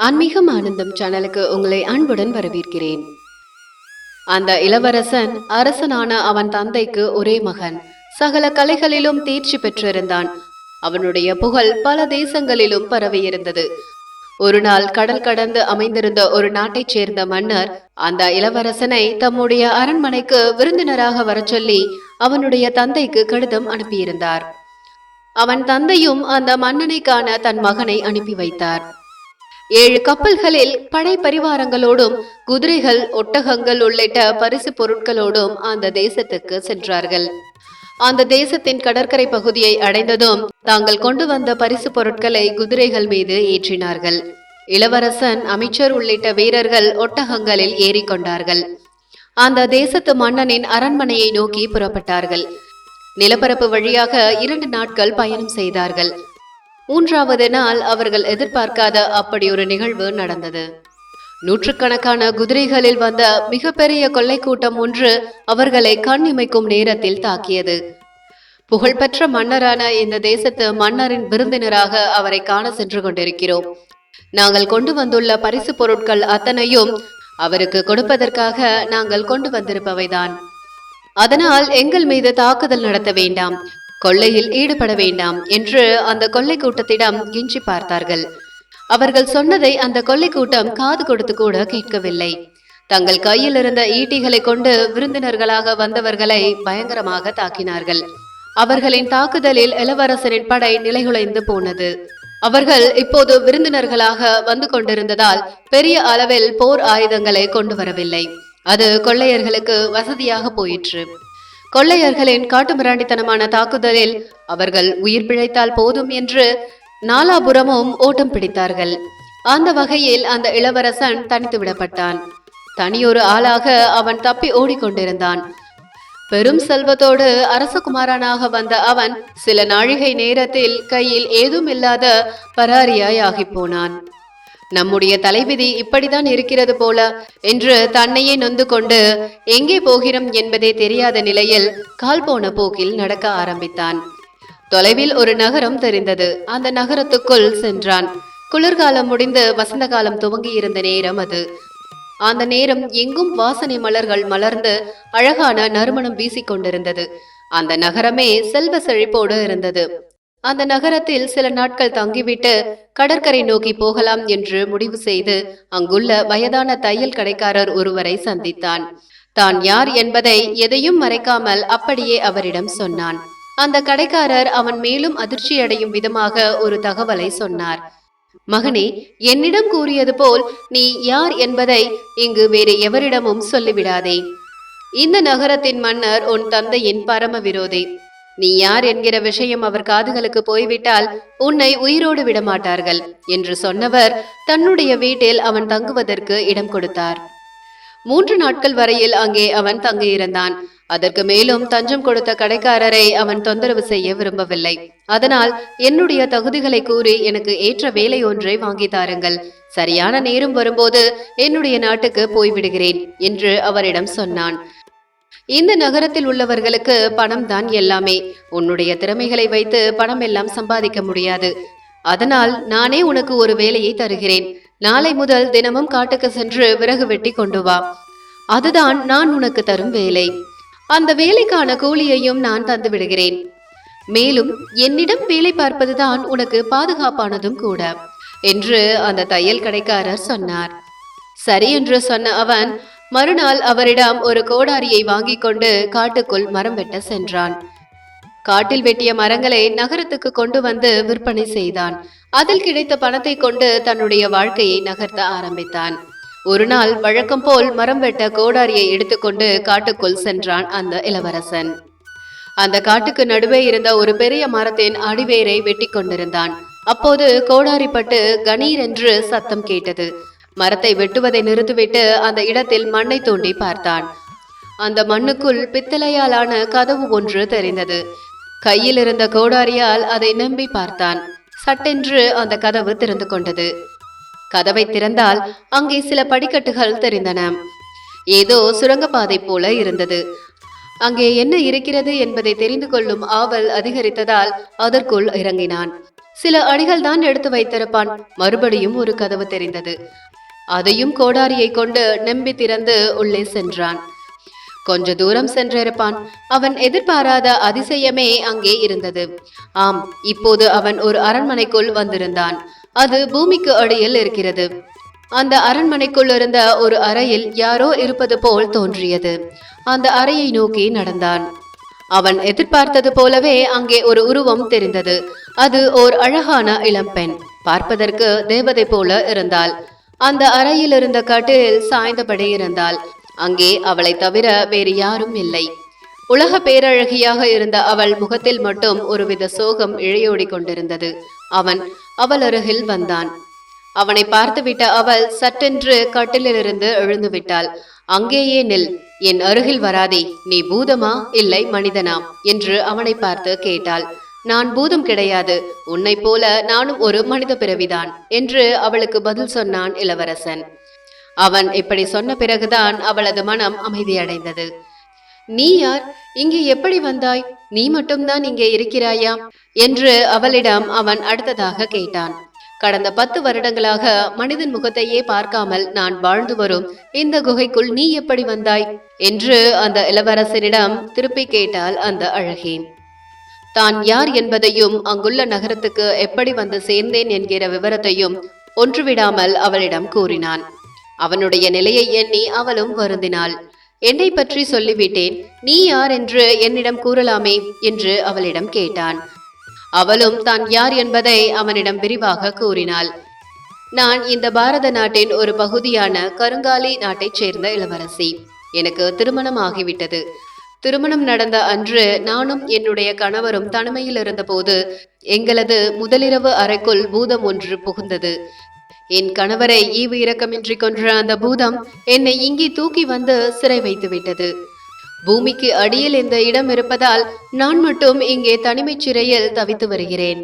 ஆன்மீகம் ஆனந்தம் சேனலுக்கு உங்களை அன்புடன் வரவேற்கிறேன். அந்த இளவரசன் அரசனான அவன் தந்தைக்கு ஒரே மகன். சகல கலைகளிலும் தேர்ச்சி பெற்றிருந்தான். அவனுடைய புகழ் பல தேசங்களிலும் பரவியிருந்தது. ஒரு நாள் கடல் கடந்து அமைந்திருந்த ஒரு நாட்டைச் சேர்ந்த மன்னர் அந்த இளவரசனை தம்முடைய அரண்மனைக்கு விருந்தினராக வரச் சொல்லி அவனுடைய தந்தைக்கு கடிதம் அனுப்பியிருந்தார். அவன் தந்தையும் அந்த மன்னனை காண தன் மகனை அனுப்பி வைத்தார். ஏழு கப்பல்களில் படை பரிவாரங்களோடும் குதிரைகள் ஒட்டகங்கள் உள்ளிட்ட பரிசு பொருட்களோடும் அந்த தேசத்துக்கு சென்றார்கள். அந்த தேசத்தின் கடற்கரை பகுதியை அடைந்ததும் தாங்கள் கொண்டு வந்த பரிசு பொருட்களை குதிரைகள் மீது ஏற்றினார்கள். இளவரசன் அமைச்சர் உள்ளிட்ட வீரர்கள் ஒட்டகங்களில் ஏறிக்கொண்டார்கள் அந்த தேசத்து மன்னனின் அரண்மனையை நோக்கி புறப்பட்டார்கள். நிலப்பரப்பு வழியாக இரண்டு நாட்கள் பயணம் செய்தார்கள். மூன்றாவது நாள் அவர்கள் எதிர்பார்க்காத அப்படி ஒரு நிகழ்வு நடந்தது. நூற்றுக்கணக்கான குதிரைகளில் வந்த மிகப்பெரிய கொள்ளை கூட்டம் ஒன்று அவர்களை கண் இமைக்கும் நேரத்தில் தாக்கியது. புகழ்பெற்ற மன்னரான இந்த தேசத்து மன்னரின் விருந்தினராக அவரை காண சென்று கொண்டிருக்கிறோம். நாங்கள் கொண்டு வந்துள்ள பரிசு பொருட்கள் அத்தனையும் அவருக்கு கொடுப்பதற்காக நாங்கள் கொண்டு வந்திருப்பவைதான். அதனால் எங்கள் மீது தாக்குதல் நடத்த வேண்டாம். கொள்ளையில் ஈடுபட வேண்டாம் என்று அந்த கொள்ளை கூட்டத்திடம் கெஞ்சி பார்த்தார்கள். அவர்கள் சொன்னதை அந்த கொள்ளை கூட்டம் காது கொடுத்து கூட கேட்கவில்லை. தங்கள் கையில் இருந்த ஈட்டிகளை கொண்டு விருந்தினர்களாக வந்தவர்களை பயங்கரமாக தாக்கினார்கள். அவர்களின் தாக்குதலில் இளவரசரின் படை நிலைகுலைந்து போனது. அவர்கள் இப்போது விருந்தினர்களாக வந்து கொண்டிருந்ததால் பெரிய அளவில் போர் ஆயுதங்களை கொண்டு வரவில்லை. அது கொள்ளையர்களுக்கு வசதியாக போயிற்று. கொள்ளையர்களின் காட்டுமிராண்டித்தனமான தாக்குதலில் அவர்கள் உயிர் பிழைத்தால் போதும் என்று நாலாபுரமும் ஓட்டம் பிடித்தார்கள். அந்த வகையில் அந்த இளவரசன் தனித்து விடப்பட்டான். தனியொரு ஆளாக அவன் தப்பி ஓடிக்கொண்டிருந்தான். பெரும் செல்வத்தோடு அரசகுமாரனாக வந்த அவன் சில நாழிகை நேரத்தில் கையில் ஏதும் இல்லாத பராரியாய் ஆகிப் போனான் நம்முடைய தலைவிதி இப்படித்தான் இருக்கிறது போல என்று தன்னையே நொந்து கொண்டு எங்கே போகிறோம்? என்பதே தெரியாத நிலையில் கால் போன போக்கில் நடக்க ஆரம்பித்தான். தொலைவில் ஒரு நகரம் தெரிந்தது. அந்த நகரத்துக்குள் சென்றான். குளிர்காலம் முடிந்து வசந்த காலம் துவங்கி இருந்த நேரம் அது. அந்த நேரம் எங்கும் வாசனை மலர்கள் மலர்ந்து அழகான நறுமணம் வீசிக் கொண்டிருந்தது அந்த நகரமே செல்வ செழிப்போடு இருந்தது. அந்த நகரத்தில் சில நாட்கள் தங்கிவிட்டு கடற்கரை நோக்கி போகலாம் என்று முடிவு செய்து அங்குள்ள வயதான தையல் கடைக்காரர் ஒருவரை சந்தித்தான். தான் யார் என்பதை எதையும் மறைக்காமல் அப்படியே அவரிடம் சொன்னான். அந்த கடைக்காரர் அவன் மேலும் அதிர்ச்சியடையும் விதமாக ஒரு தகவலை சொன்னார். மகனே என்னிடம் கூறியது போல் நீ யார் என்பதை இங்கு வேறு எவரிடமும் சொல்லிவிடாதே. இந்த நகரத்தின் மன்னர் உன் தந்தையின் பரம விரோதி. நீ யார் என்கிற விஷயம் அவர் காதுகளுக்கு போய்விட்டால் உன்னை உயிரோடு விடமாட்டார்கள் என்று சொன்னவர் தன்னுடைய வீட்டில் அவன் தங்குவதற்கு இடம் கொடுத்தார். மூன்று நாட்கள் வரையில் அங்கே அவன் தங்கியிருந்தான். அதற்கு மேலும் தஞ்சம் கொடுத்த கடைக்காரரை அவன் தொந்தரவு செய்ய விரும்பவில்லை. அதனால் என்னுடைய தகுதிகளை கூறி எனக்கு ஏற்ற வேலை ஒன்றை வாங்கி தாருங்கள். சரியான நேரம் வரும்போது என்னுடைய நாட்டுக்கு போய்விடுகிறேன் என்று அவரிடம் சொன்னான். இந்த நகரத்தில் உள்ளவர்களுக்கு பணம் தான் எல்லாமே. உன்னுடைய திறமைகளை வைத்து பணம் எல்லாம் சம்பாதிக்க முடியாது. அதனால் நானே உனக்கு ஒரு வேலையை தருகிறேன். நாளை முதல் தினமும் காட்டுக்கு சென்று விறகு வெட்டி கொண்டு வா. அதுதான் நான் உனக்கு தரும் வேலை. அந்த வேலைக்கான கூலியையும் நான் தந்து விடுகிறேன். மேலும் என்னிடம் வேலை பார்ப்பதுதான் உனக்கு பாதுகாப்பானதும் கூட என்று அந்த தையல் கடைக்காரர் சொன்னார். சரி என்று சொன்ன அவன் மறுநாள் அவரிடம் ஒரு கோடாரியை வாங்கி கொண்டு காட்டுக்குள் மரம் வெட்ட சென்றான். காட்டில் வெட்டிய மரங்களை நகரத்துக்கு கொண்டு வந்து விற்பனை செய்தான். அதில் கிடைத்த பணத்தை கொண்டு தன்னுடைய வாழ்க்கையை நகர்த்த ஆரம்பித்தான். ஒரு நாள் வழக்கம் போல் மரம் வெட்ட கோடாரியை எடுத்துக்கொண்டு காட்டுக்குள் சென்றான் அந்த இளவரசன். அந்த காட்டுக்கு நடுவே இருந்த ஒரு பெரிய மரத்தின் அடிவேரை வெட்டி கொண்டிருந்தான் அப்போது கோடாரிப்பட்டு கணீர் என்று சத்தம் கேட்டது. மரத்தை வெட்டுவதை நிறுத்திவிட்டு அந்த இடத்தில் மண்ணை தோண்டி பார்த்தான். அந்த மண்ணுக்குள் பித்தளையாலான கதவு ஒன்று தெரிந்தது. கையில் இருந்த கோடாரியால் அதை நம்பி பார்த்தான். சட்டென்று அந்த கதவு திறந்து கொண்டது. கதவை திறந்தால் அங்கே சில படிக்கட்டுகள் தெரிந்தன. ஏதோ சுரங்கப்பாதை போல இருந்தது. அங்கே என்ன இருக்கிறது என்பதை தெரிந்து கொள்ளும் ஆவல் அதிகரித்ததால் அதற்குள் இறங்கினான். சில அடிகள் தான் எடுத்து வைத்திருப்பான். மறுபடியும் ஒரு கதவு தெரிந்தது. அதையும் கோடாரியை கொண்டு நம்பி திறந்து உள்ளே சென்றான். கொஞ்ச தூரம் சென்றிருப்பான். அவன் எதிர்பாராத அதிசயமே அங்கே இருந்தது. ஆம் இப்போது அவன் ஒரு அரண்மனைக்குள் வந்திருந்தான். அது பூமிக்கு அடியில் இருக்கிறது. அந்த அரண்மனைக்குள் இருந்த ஒரு அறையில் யாரோ இருப்பது போல் தோன்றியது. அந்த அறையை நோக்கி நடந்தான். அவன் எதிர்பார்த்தது போலவே அங்கே ஒரு உருவம் தெரிந்தது. அது ஓர் அழகான இளம்பெண். பார்ப்பதற்கு தேவதை போல இருந்தாள். அந்த அறையில் இருந்த கட்டில் சாய்ந்தபடி இருந்தாள். அங்கே அவளை தவிர வேறு யாரும் இல்லை. உலக பேரழகியாக இருந்த அவள் முகத்தில் மட்டும் ஒருவித சோகம் இழையோடி கொண்டிருந்தது. அவன் அவள் அருகில் வந்தான். அவனை பார்த்துவிட்ட அவள் சட்டென்று கட்டிலிருந்து எழுந்து விட்டாள் அங்கேயே நில். என் அருகில் வராதே. நீ பூதமா? இல்லை மனிதனா என்று அவனை பார்த்து கேட்டாள். நான் பூதம் கிடையாது உன்னை போல நானும் ஒரு மனித பிறவிதான் என்று அவளுக்கு பதில் சொன்னான் இளவரசன். அவன் இப்படி சொன்ன பிறகுதான் அவளது மனம் அமைதியடைந்தது. நீ யார்? இங்கே எப்படி வந்தாய்? நீ மட்டும்தான் இங்கே இருக்கிறாயா? என்று அவளிடம் அவன் அடுத்ததாக கேட்டான். கடந்த பத்து வருடங்களாக மனிதன் முகத்தையே பார்க்காமல் நான் வாழ்ந்து வரும் இந்த குகைக்குள் நீ எப்படி வந்தாய்? என்று அந்த இளவரசனிடம் திருப்பி கேட்டாள் அந்த அழகி. தான் யார் என்பதையும் அங்குள்ள நகரத்துக்கு எப்படி வந்து சேர்ந்தேன் என்கிற விவரத்தையும் ஒன்றுவிடாமல் அவளிடம் கூறினான். அவனுடைய நிலையை எண்ணி அவளும் வருந்தினாள். என்னை பற்றி சொல்லிவிட்டேன். நீ யார் என்று என்னிடம் கூறலாமே? என்று அவளிடம் கேட்டான். அவளும் தான் யார் என்பதை அவனிடம் விரிவாக கூறினாள். நான் இந்த பாரத நாட்டின் ஒரு பகுதியான கருங்காலி நாட்டைச் சேர்ந்த இளவரசி. எனக்கு திருமணம் ஆகிவிட்டது திருமணம் நடந்த அன்று நானும் என்னுடைய கணவரும் தனிமையில் இருந்தபோது எங்களது முதலிரவு அறைக்குள் பூதம் ஒன்று புகுந்தது. என் கணவரை ஈவு இரக்கமின்றி கொன்ற அந்த பூதம் என்னை இங்கே தூக்கி வந்து சிறை வைத்து விட்டது பூமிக்கு அடியில் இந்த இடம் இருப்பதால் நான் மட்டும் இங்கே தனிமைச் சிறையில் தவித்து வருகிறேன்.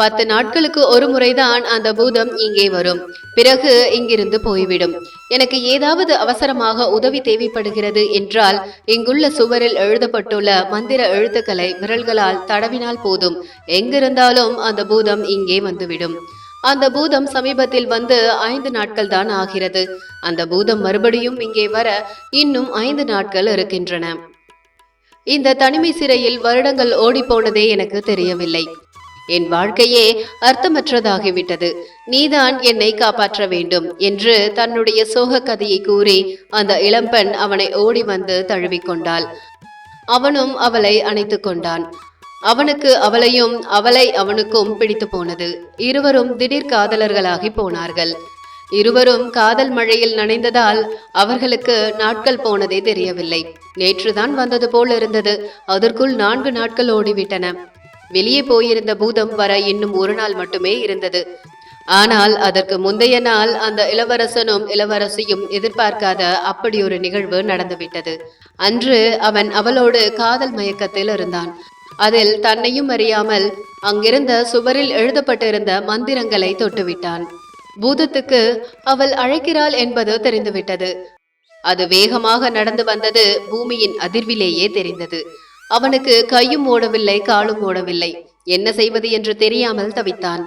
பத்து நாட்களுக்கு ஒரு முறைதான் அந்த பூதம் இங்கே வரும். பிறகு இங்கிருந்து போய்விடும். எனக்கு ஏதாவது அவசரமாக உதவி தேவைப்படுகிறது என்றால் இங்குள்ள சுவரில் எழுதப்பட்டுள்ள மந்திர எழுத்துக்களை விரல்களால் தடவினால் போதும். எங்கிருந்தாலும் அந்த பூதம் இங்கே வந்துவிடும். அந்த பூதம் சமீபத்தில் வந்து ஐந்து நாட்கள் தான் ஆகிறது. அந்த பூதம் மறுபடியும் இங்கே வர இன்னும் ஐந்து நாட்கள் இருக்கின்றன. இந்த தனிமை சிறையில் வருடங்கள் ஓடிப்போனதே எனக்கு தெரியவில்லை. என் வாழ்க்கையே அர்த்தமற்றதாகிவிட்டது. நீதான் என்னை காப்பாற்ற வேண்டும் என்று தன்னுடைய சோக கதையை கூறி அந்த இளம்பெண் அவனை ஓடி வந்து தழுவிக்கொண்டாள். அவனும் அவளை அணைத்து கொண்டான். அவனுக்கு அவளையும் அவளை அவனுக்கும் பிடித்து போனது. இருவரும் திடீர் காதலர்களாகி போனார்கள். இருவரும் காதல் மழையில் நனைந்ததால் அவர்களுக்கு நாட்கள் போனதே தெரியவில்லை. நேற்றுதான் வந்தது போல் இருந்தது. அதற்குள் நான்கு நாட்கள் ஓடிவிட்டன. வெளியே போயிருந்த பூதம் வர இன்னும் ஒரு நாள் மட்டுமே இருந்தது. ஆனால் அதற்கு முந்தைய நாள் அந்த இளவரசனும் இளவரசியும் எதிர்பார்க்காத அப்படி ஒரு நிகழ்வு நடந்துவிட்டது. அன்று அவன் அவளோடு காதல் மயக்கத்தில் இருந்தான். அதில் தன்னையும் அறியாமல் அங்கிருந்த சுவரில் எழுதப்பட்டிருந்த மந்திரங்களை தொட்டுவிட்டான். பூதத்துக்கு அவள் அழைக்கிறாள் என்பது தெரிந்துவிட்டது. அது வேகமாக நடந்து வந்தது பூமியின் அதிர்விலேயே தெரிந்தது. அவனுக்கு கையும் ஓடவில்லை காலும் ஓடவில்லை. என்ன செய்வது என்று தெரியாமல் தவித்தான்.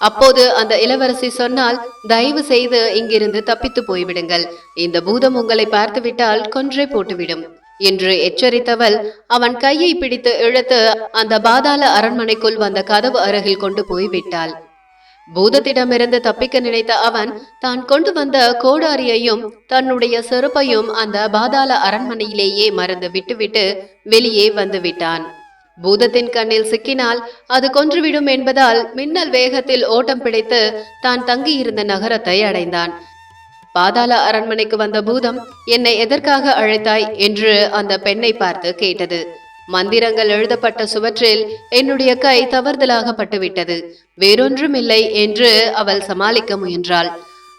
அப்போது அந்த இளவரசி சொன்னால் தயவு செய்து இங்கிருந்து தப்பித்து போய்விடுங்கள். இந்த பூதம் உங்களை பார்த்துவிட்டால் கொன்றே போட்டுவிடும். என்று எச்சரித்தவள் அவன் கையை பிடித்து இழுத்து அந்த பாதாள அரண்மனைக்குள் வந்த கதவு அருகில் கொண்டு போய் விட்டாள் பூதத்திடமிருந்து தப்பிக்க நினைத்த அவன் தான் கொண்டு வந்த கோடாரியையும் தன்னுடைய செருப்பையும் அந்த பாதாள அரண்மனையிலேயே மறந்து விட்டுவிட்டு வெளியே வந்து விட்டான். பூதத்தின் கண்ணில் சிக்கினால் அது கொன்றுவிடும் என்பதால் மின்னல் வேகத்தில் ஓட்டம் பிடித்து தான் தங்கியிருந்த நகரத்தை அடைந்தான். பாதாள அரண்மனைக்கு வந்த பூதம் என்னை எதற்காக அழைத்தாய்? என்று அந்த பெண்ணை பார்த்து கேட்டது. மந்திரங்கள் எழுதப்பட்ட சுவற்றில் என்னுடைய கை தவறுதலாக பட்டுவிட்டது வேறொன்றும் இல்லை என்று அவள் சமாளிக்க முயன்றாள்.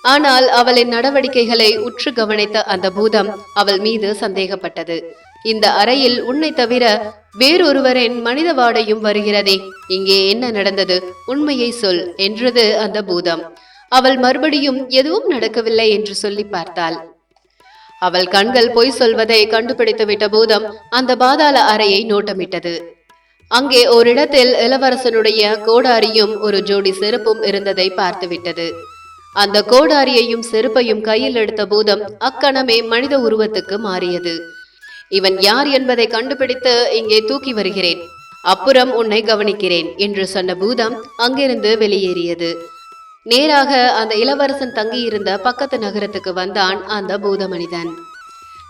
ஆனால் அவளின் நடவடிக்கைகளை உற்று கவனித்த அந்த பூதம் அவள் மீது சந்தேகப்பட்டது. இந்த அறையில் உன்னை தவிர வேறொருவரின் மனித வாடையும் வருகிறதே. இங்கே என்ன நடந்தது? உண்மையை சொல் என்றது அந்த பூதம். அவள் மறுபடியும் எதுவும் நடக்கவில்லை என்று சொல்லி பார்த்தாள். அவள் கண்கள் பொய் சொல்வதை கண்டுபிடித்து விட்ட பூதம் அந்த பாதாள அறையை நோட்டமிட்டது. அங்கே ஓரிடத்தில் இளவரசனுடைய கோடாரியும் ஒரு ஜோடி செருப்பும் இருந்ததை பார்த்துவிட்டது. அந்த கோடாரியையும் செருப்பையும் கையில் எடுத்த பூதம் அக்கணமே மனித உருவத்துக்கு மாறியது. இவன் யார் என்பதை கண்டுபிடித்து இங்கே தூக்கி வருகிறேன். அப்புறம் உன்னை கவனிக்கிறேன் என்று சொன்ன பூதம் அங்கிருந்து வெளியேறியது. நேராக அந்த இளவரசன் தங்கியிருந்த பக்கத்து நகரத்துக்கு வந்தான் அந்த பூத மனிதன்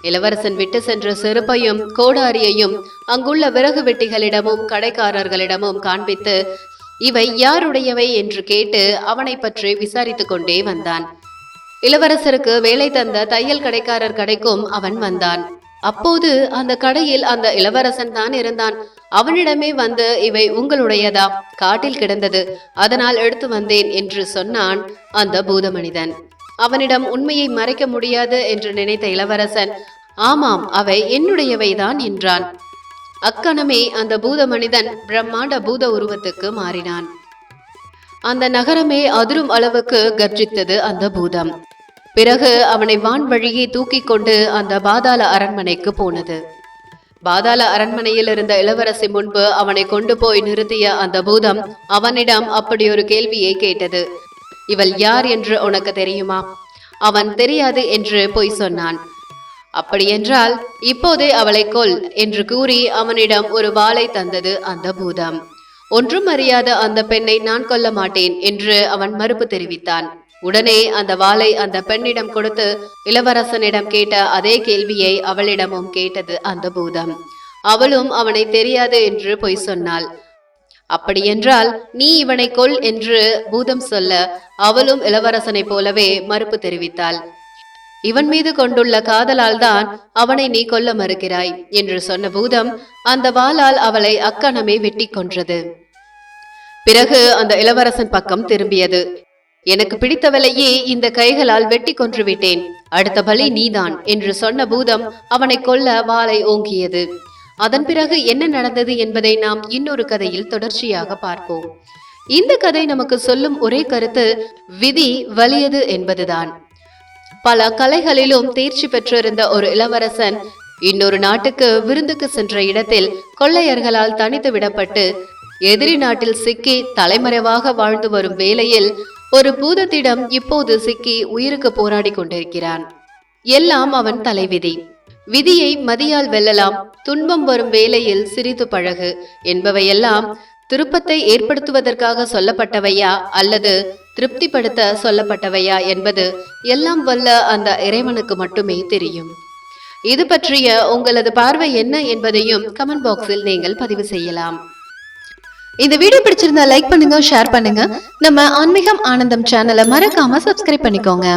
இளவரசன் விட்டு சென்ற செருப்பையும் கோடாரியையும் அங்குள்ள விறகு வெட்டிகளிடமும் கடைக்காரர்களிடமும் காண்பித்து இவை யாருடையவை? என்று கேட்டு அவனை பற்றி விசாரித்துக் கொண்டே வந்தான். இளவரசருக்கு வேலை தந்த தையல் கடைக்காரர் கடைக்கும் அவன் வந்தான். அப்போது அந்த கடையில் அந்த இளவரசன் தான் இருந்தான். அவனிடமே வந்து இவை உங்களுடையதா? காட்டில் கிடந்தது. அதனால் எடுத்து வந்தேன் என்று சொன்னான் அந்த பூத மனிதன் அவனிடம் உண்மையை மறைக்க முடியாது என்று நினைத்த இளவரசன் ஆமாம் அவை என்னுடையவைதான் என்றான். அக்கணமே அந்த பூத மனிதன் பிரம்மாண்ட பூத உருவத்துக்கு மாறினான். அந்த நகரமே அதிரும் அளவுக்கு கர்ஜித்தது அந்த பூதம். பிறகு அவனை வான் வழியே தூக்கி கொண்டு அந்த பாதாள அரண்மனைக்கு போனது. பாதாள அரண்மனையில் இருந்த இளவரசி முன்பு அவனை கொண்டு போய் நிறுத்திய அந்த பூதம் அவனிடம் அப்படி ஒரு கேள்வியை கேட்டது. இவள் யார் என்று உனக்கு தெரியுமா? அவன் தெரியாது என்று பொய் சொன்னான். அப்படியென்றால் இப்போதே அவளை கொல் என்று கூறி அவனிடம் ஒரு வாளை தந்தது அந்த பூதம். ஒன்றும் அறியாத அந்த பெண்ணை நான் கொல்ல மாட்டேன் என்று அவன் மறுப்பு தெரிவித்தான். உடனே அந்த வாளை அந்த பெண்ணிடம் கொடுத்து இளவரசனிடம் கேட்ட அதே கேள்வியை அவளிடமும் கேட்டது அந்த பூதம். அவளும் அவனை தெரியாது என்று பொய் சொன்னாள். அப்படியென்றால் நீ இவனை கொல் என்று பூதம் சொல்ல அவளும் இளவரசனைப் போலவே மறுப்பு தெரிவித்தாள். இவன் மீது கொண்டுள்ள காதலால் தான் அவனை நீ கொல்ல மறுக்கிறாய் என்று சொன்ன பூதம் அந்த வாளால் அவளை அக்கணமே வெட்டி கொன்றது. பிறகு அந்த இளவரசன் பக்கம் திரும்பியது. எனக்கு பிடித்தவளையே இந்த கைகளால் வெட்டி கொன்று விட்டேன் அடுத்த பலி நீதான் என்று சொன்ன பூதம் அவனை கொல்ல வாளை ஓங்கியது. அதன் பிறகு என்ன நடந்தது என்பதை நாம் இன்னொரு கதையில் தொடர்ச்சியாக பார்ப்போம். இந்த கதை நமக்கு சொல்லும் ஒரே கருத்து விதி வலியது என்பதுதான். பல கலைகளிலும் தேர்ச்சி பெற்றிருந்த ஒரு இளவரசன் இன்னொரு நாட்டுக்கு விருந்துக்கு சென்ற இடத்தில் கொள்ளையர்களால் தனித்து விடப்பட்டு எதிரி நாட்டில் சிக்கி தலைமறைவாக வாழ்ந்து வரும் வேளையில் ஒரு பூதத்திடம் இப்போது சிக்கி உயிருக்கு போராடி கொண்டிருக்கிறான். எல்லாம் அவன் தலைவிதி. விதியை மதியால் வெல்லலாம் துன்பம் வரும் வேளையில் சிரித்து பழகு என்பவையெல்லாம் திருப்பத்தை ஏற்படுத்துவதற்காக சொல்லப்பட்டவையா அல்லது திருப்திப்படுத்த சொல்லப்பட்டவையா என்பது எல்லாம் வல்ல அந்த இறைவனுக்கு மட்டுமே தெரியும். இது பற்றிய உங்களது பார்வை என்ன என்பதையும் கமெண்ட் பாக்ஸில் நீங்கள் பதிவு செய்யலாம். இந்த வீடியோ பிடிச்சிருந்தா லைக் பண்ணுங்க ஷேர் பண்ணுங்க. நம்ம ஆன்மீகம் ஆனந்தம் சேனலை மறக்காம சப்ஸ்கிரைப் பண்ணிக்கோங்க.